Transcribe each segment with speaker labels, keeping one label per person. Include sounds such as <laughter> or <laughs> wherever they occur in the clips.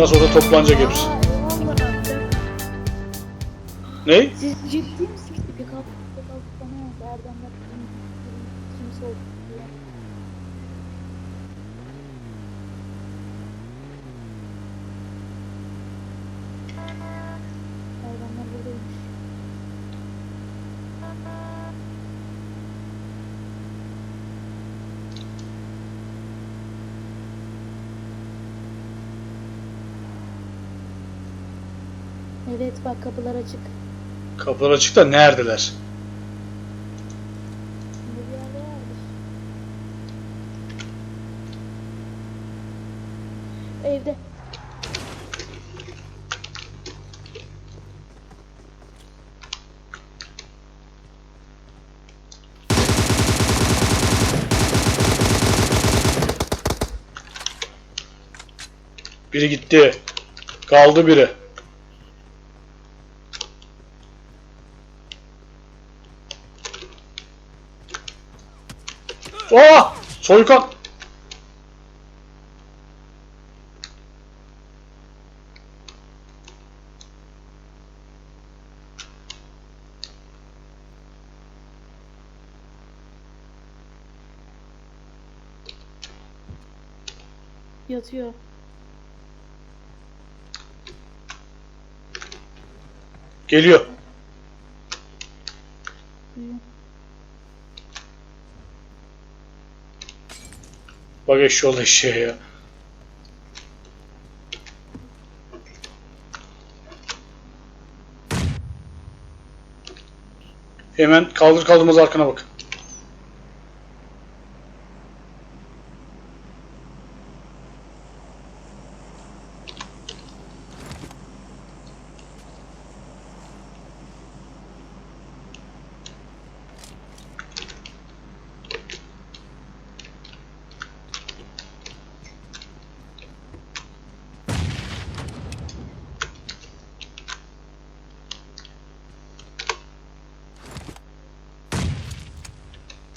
Speaker 1: Nasıl olsa toplanacak hepsi. Ne?
Speaker 2: Siz Evet bak kapılar açık.
Speaker 1: Kapılar açık da neredeler?
Speaker 2: Evde.
Speaker 1: Biri gitti. Kaldı biri. Oh! Soykan!
Speaker 2: Yatıyor.
Speaker 1: Geliyor. Bak eşyol eşeğe ya. Hemen kaldır kaldırmaz arkana bak.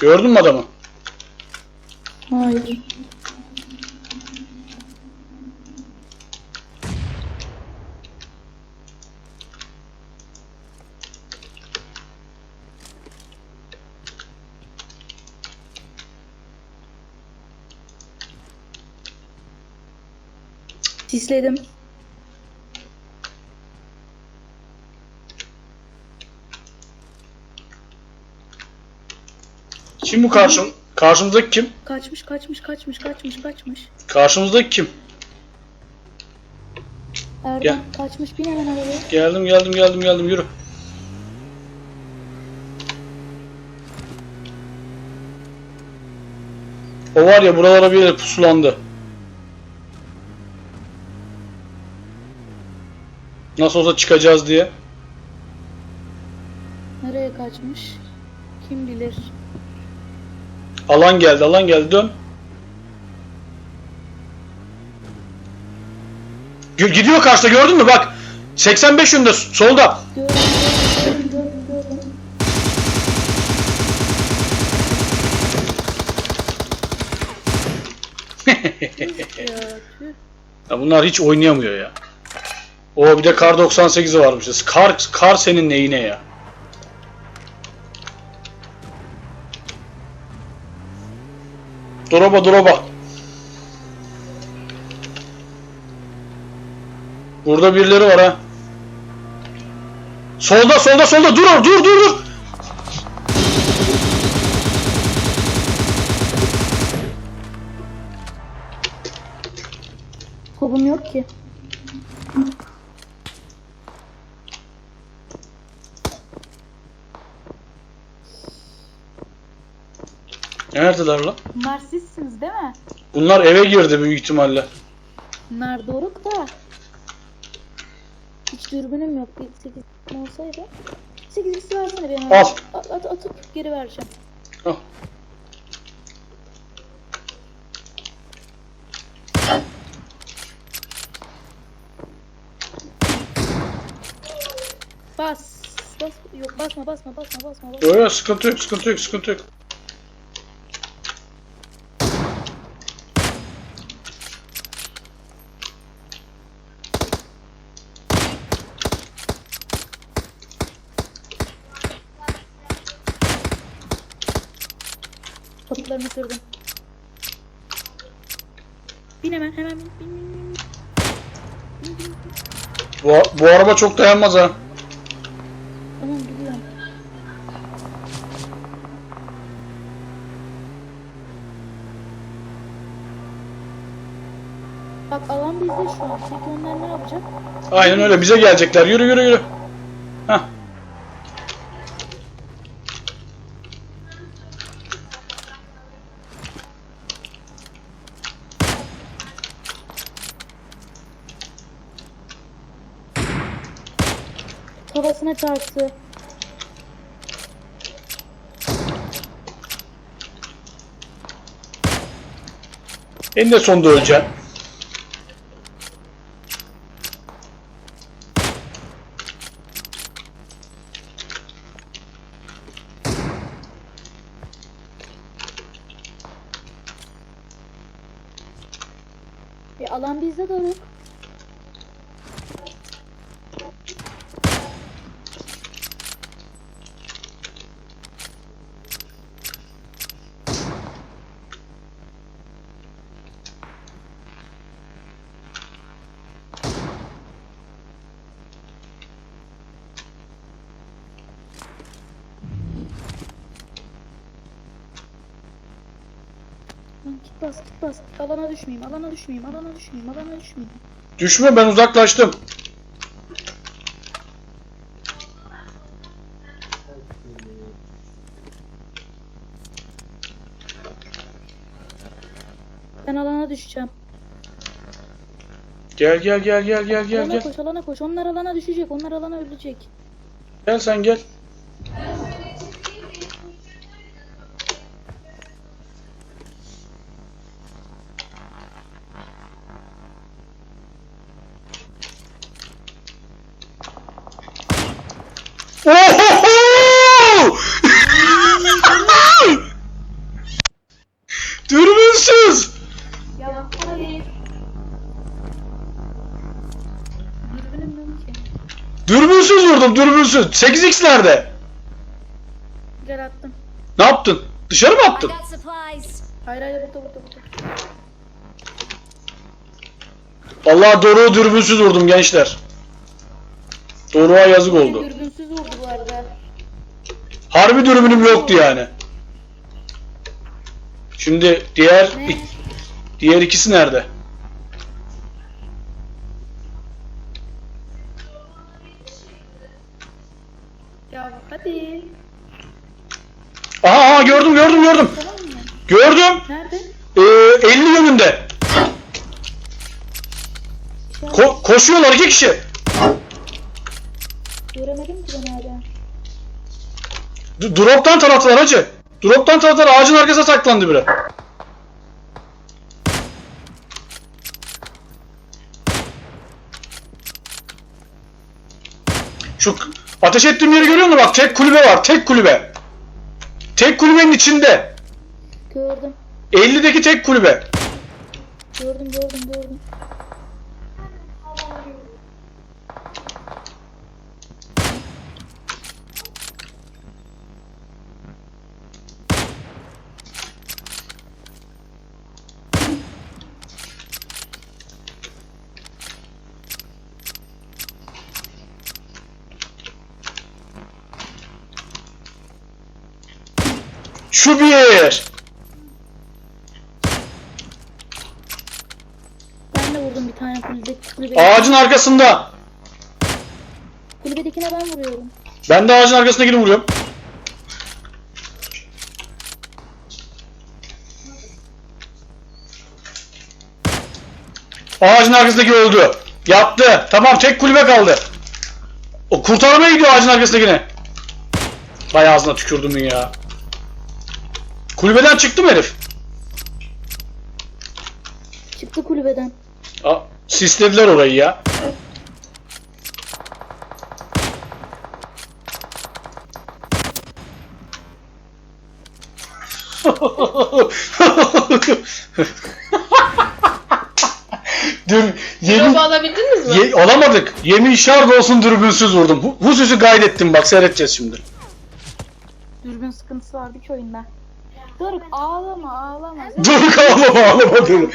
Speaker 1: Gördün mü adamı?
Speaker 2: Hayır. Sisledim.
Speaker 1: Kim bu karşım? Karşımızdaki kim?
Speaker 2: Kaçmış, kaçmış, kaçmış, kaçmış, kaçmış.
Speaker 1: Karşımızdaki kim?
Speaker 2: Erdem
Speaker 1: Gel.
Speaker 2: kaçmış, bin hemen arabaya.
Speaker 1: Geldim geldim geldim geldim yürü. O var ya buralara bir yere pusulandı. Nasıl olsa çıkacağız diye.
Speaker 2: Nereye kaçmış? Kim bilir.
Speaker 1: Alan geldi alan geldi dön. Gidiyor karşıda gördün mü bak. 85 yönünde solda.
Speaker 2: Gördüm. <laughs> Ya
Speaker 1: bunlar hiç oynayamıyor ya. O bir de kar 98'i varmış. Kar, kar senin neyine ya? Droba droba. Burada birileri var ha. Solda solda solda dur dur dur dur.
Speaker 2: Kovum yok ki.
Speaker 1: Neredeler lan?
Speaker 2: Bunlar sizsiniz değil mi?
Speaker 1: Bunlar eve girdi büyük ihtimalle.
Speaker 2: Bunlar doruk da. Hiç dürbünüm yok. Bir 8 olsaydı. 8 x versene bir hemen.
Speaker 1: Al.
Speaker 2: At, at, atıp geri vereceğim.
Speaker 1: Al.
Speaker 2: Bas. Bas. Yok basma basma basma basma. basma.
Speaker 1: Yok yok sıkıntı yok sıkıntı yok sıkıntı yok.
Speaker 2: Bacaklarını kırdım. Bin hemen hemen bin bin. Bin bin bin.
Speaker 1: Bu, bu araba çok dayanmaz ha.
Speaker 2: Tamam gidiyorum. Bak alan bizde şu an. Peki onlar ne yapacak?
Speaker 1: Aynen öyle bize gelecekler. Yürü yürü yürü.
Speaker 2: Kafasına çarptı.
Speaker 1: Eninde sonunda öleceksin.
Speaker 2: E alan bizde doğru. Bas git bas. Alana düşmeyeyim alana düşmeyeyim alana düşmeyeyim alana düşmeyeyim.
Speaker 1: Düşme ben uzaklaştım.
Speaker 2: Ben alana düşeceğim.
Speaker 1: Gel gel gel gel gel gel
Speaker 2: alana
Speaker 1: gel.
Speaker 2: koş alana koş. Onlar alana düşecek. Onlar alana ölecek.
Speaker 1: Gel sen gel. Ohoho! Dürbünsüz!
Speaker 2: Ya hayır. Dürbünüm yok ki.
Speaker 1: Dürbünsüz vurdum dürbünsüz. 8x nerede?
Speaker 2: Gel attım.
Speaker 1: Ne yaptın? Dışarı mı attın?
Speaker 2: Hayır hayır burada burada burada.
Speaker 1: Vallahi Doruk'u dürbünsüz vurdum gençler. Doruk'a yazık oldu.
Speaker 2: dürbünsüz vurdu bu arada.
Speaker 1: Harbi dürbünüm yoktu yani. Şimdi diğer
Speaker 2: Ne?
Speaker 1: diğer ikisi nerede?
Speaker 2: Ya hadi.
Speaker 1: Aha, aha gördüm gördüm gördüm.
Speaker 2: Tamam mı?
Speaker 1: Gördüm.
Speaker 2: Nerede?
Speaker 1: Ee, 50 yönünde. Ko- koşuyorlar iki kişi.
Speaker 2: göremedim ki ben hala.
Speaker 1: D- drop'tan taraftılar hacı. Drop'tan taraftılar ağacın arkasına saklandı biri. Şu ateş ettiğim yeri görüyor musun? Bak tek kulübe var. Tek kulübe. Tek kulübenin içinde.
Speaker 2: Gördüm.
Speaker 1: 50'deki tek kulübe.
Speaker 2: Gördüm gördüm gördüm.
Speaker 1: Şu bir.
Speaker 2: Ben de vurdum bir tane kulübedeki kulübedeki.
Speaker 1: Ağacın arkasında.
Speaker 2: Kulübedekine ben vuruyorum.
Speaker 1: Ben de ağacın arkasına gidip vuruyorum. Ağacın arkasındaki öldü. Yattı. Tamam tek kulübe kaldı. O kurtarmaya gidiyor ağacın arkasındakine. Vay ağzına tükürdüm ya. Kulübeden çıktı mı herif?
Speaker 2: Çıktı kulübeden.
Speaker 1: Aa, sislediler orayı ya. <laughs> Dün yemin,
Speaker 3: Araba alabildiniz mi?
Speaker 1: ye, olamadık. Yemin şard olsun dürbünsüz vurdum. Süsü kaydettim bak seyredeceğiz şimdi.
Speaker 2: Dürbün sıkıntısı vardı ki oyunda. Dur ağlama ağlama.
Speaker 1: Dur ağlama ağlama dur.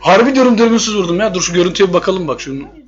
Speaker 1: Harbi diyorum dürbünsüz vurdum ya. Dur şu görüntüye bir bakalım bak şunun.